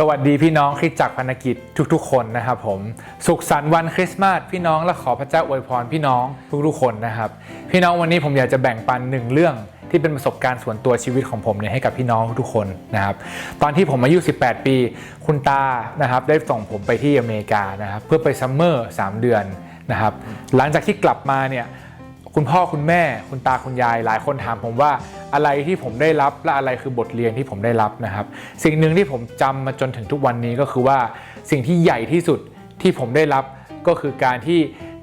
สวัสดีพี่น้องคริสจักรพันกิจทุกๆ คนนะครับผม สุขสันต์วันคริสต์มาสพี่น้องและขอพระเจ้าอวยพรพี่น้องทุกๆ คนนะครับ พี่น้องวันนี้ผมอยากจะแบ่งปันหนึ่งเรื่องที่เป็นประสบการณ์ส่วนตัวชีวิตของผมเนี่ยให้กับพี่น้องทุกคนนะครับ ตอนที่ผมอายุ 18 ปี คุณตานะครับได้ส่งผมไปที่อเมริกานะครับเพื่อไปซัมเมอร์ 3 เดือนนะครับ หลังจากที่กลับมาเนี่ยคุณพ่อคุณแม่คุณตาคุณยายหลายคนถามผมว่า อะไรที่ผมได้รับและอะไรคือบทเรียนที่ผมได้รับนะครับ สิ่งหนึ่งที่ผมจำมาจนถึงทุกวันนี้ก็คือว่าสิ่งที่ใหญ่ที่สุดที่ผมได้รับก็คือการที่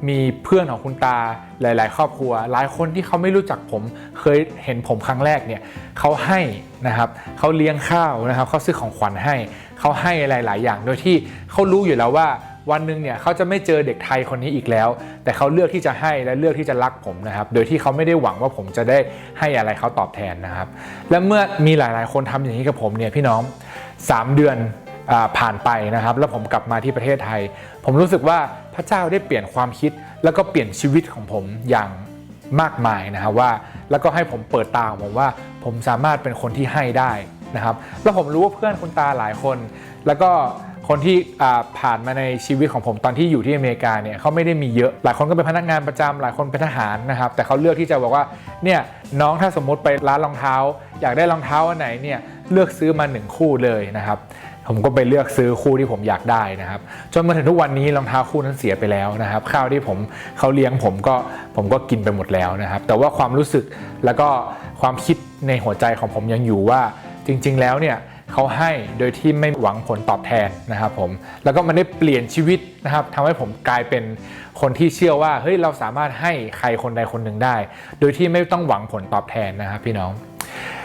มีเพื่อนของคุณตาหลาย ๆ ครอบครัว หลายคนที่เขาไม่รู้จักผมเคยเห็นผมครั้งแรกเนี่ยเขาให้นะครับเขาเลี้ยงข้าวนะครับเขาซื้อของขวัญให้เขาให้หลาย ๆ อย่างโดยที่เขารู้อยู่แล้วว่า วันหนึ่งเนี่ยเขาจะไม่เจอเด็กไทยคนนี้อีกแล้ว แต่เขาเลือกที่จะให้และเลือกที่จะรักผมนะครับ โดยที่เขาไม่ได้หวังว่าผมจะได้ให้อะไรเขาตอบแทนนะครับ และเมื่อมีหลายๆ คนทำอย่างนี้กับผมเนี่ยพี่น้อง 3 เดือนอผ่านไปนะครับ แล้วผมกลับมาที่ประเทศไทย ผมรู้สึกว่าพระเจ้าได้เปลี่ยนความคิด แล้วก็เปลี่ยนชีวิตของผมอย่างมากมายนะครับว่า แล้วก็ให้ผมเปิดตาผมว่าผมสามารถเป็นคนที่ให้ได้นะครับ แล้วผมรู้ว่าเพื่อนคุณตาหลายคน แล้วก็ คนที่ผ่านมาในชีวิตของผมตอนที่อยู่ที่อเมริกาเนี่ยเขาไม่ได้มีเยอะ หลายคนก็เป็นพนักงานประจำหลายคนเป็นทหารนะครับ แต่เขาเลือกที่จะบอกว่าเนี่ยน้องถ้าสมมติไปร้านรองเท้า อยากได้รองเท้าอันไหนเนี่ยเลือกซื้อมาหนึ่งคู่เลยนะครับผมก็ไปเลือกซื้อคู่ที่ผมอยากได้นะครับ จนมาถึงทุกวันนี้รองเท้าคู่นั้นเสียไปแล้วนะครับ ข้าวที่ผมเขาเลี้ยงผมก็ผมก็กินไปหมดแล้วนะครับ แต่ว่าความรู้สึกแล้วก็ความคิดในหัวใจของผมยังอยู่ว่าจริง ๆ แล้วเนี่ย เขาให้โดยที่ไม่หวังผลตอบแทนนะครับผมแล้วก็มันได้เปลี่ยนชีวิตนะครับทำให้ผมกลายเป็นคนที่เชื่อว่าเฮ้ยเราสามารถให้ใครคนใดคนหนึ่งได้ โดยที่ไม่ต้องหวังผลตอบแทนนะครับพี่น้อง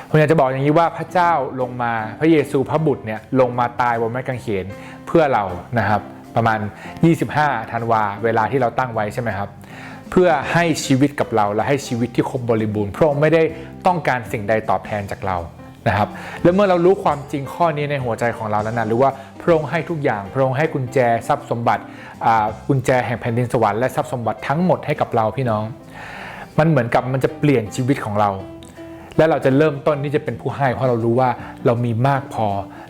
ผมอยากจะบอกอย่างนี้ว่าพระเจ้าลงมาพระเยซูพระบุตรเนี่ยลงมาตายบนไม้กางเขนเพื่อเรานะครับประมาณ 25 ธันวาเวลาที่เราตั้งไว้ใช่ไหมครับ เพื่อให้ชีวิตกับเราและให้ชีวิตที่ครบบริบูรณ์พระองค์ไม่ได้ต้องการสิ่งใดตอบแทนจากเรา นะครับและเมื่อเรารู้ความจริงข้อนี้ในหัวใจของเราแล้วนะหรือว่าพระองค์ให้ทุกอย่างพระองค์ให้กุญแจทรัพย์สมบัติกุญแจแห่งแผ่นดินสวรรค์และทรัพย์สมบัติทั้งหมดให้กับเราพี่น้อง มันเหมือนกับมันจะเปลี่ยนชีวิตของเรา และเราจะเริ่มต้นที่จะเป็นผู้ให้ เพราะเรารู้ว่าเรามีมากพอ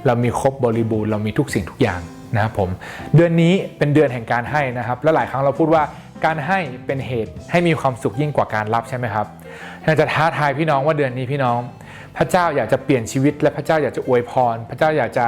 เรามีครบบริบูรณ์เรามีทุกสิ่งทุกอย่างนะครับผมเดือนนี้เป็นเดือนแห่งการให้นะครับ และหลายครั้งเราพูดว่าการให้เป็นเหตุให้มีความสุขยิ่งกว่าการรับใช่ไหมครับอยากจะท้าทายพี่น้องว่าเดือนนี้พี่น้อง พระเจ้าอยากจะเปลี่ยนชีวิต และพระเจ้าอยากจะอวยพร พระเจ้าอยากจะ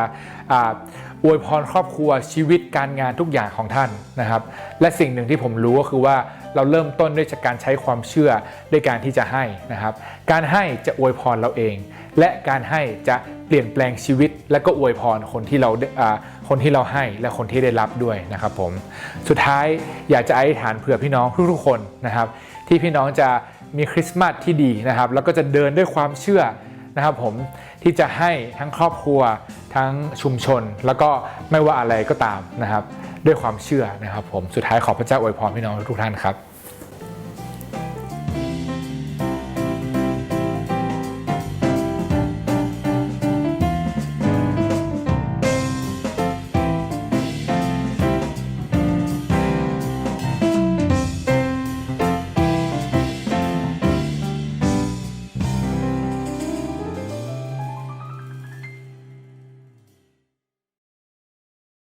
อวยพรครอบครัวชีวิตการงานทุกอย่างของท่านนะครับ และสิ่งหนึ่งที่ผมรู้ก็คือว่าเราเริ่มต้นด้วยจากการใช้ความเชื่อด้วยการที่จะให้นะครับ การให้จะอวยพรเราเอง และการให้จะเปลี่ยนแปลงชีวิต และก็อวยพรคนที่เราได้อ่าคนที่เราให้และคนที่ได้รับด้วยนะครับผมสุดท้ายอยากจะอธิษฐานเผื่อพี่น้องทุกๆคนนะครับ ที่พี่น้องจะมีคริสต์มาสที่ดีนะครับ แล้วก็จะเดินด้วยความเชื่อ นะครับผมที่จะให้ทั้งครอบครัวทั้งชุมชน แล้วก็ไม่ว่าอะไรก็ตามนะครับ ด้วยความเชื่อนะครับผมสุดท้ายขอพระเจ้าอวยพรพี่น้องทุกท่านครับ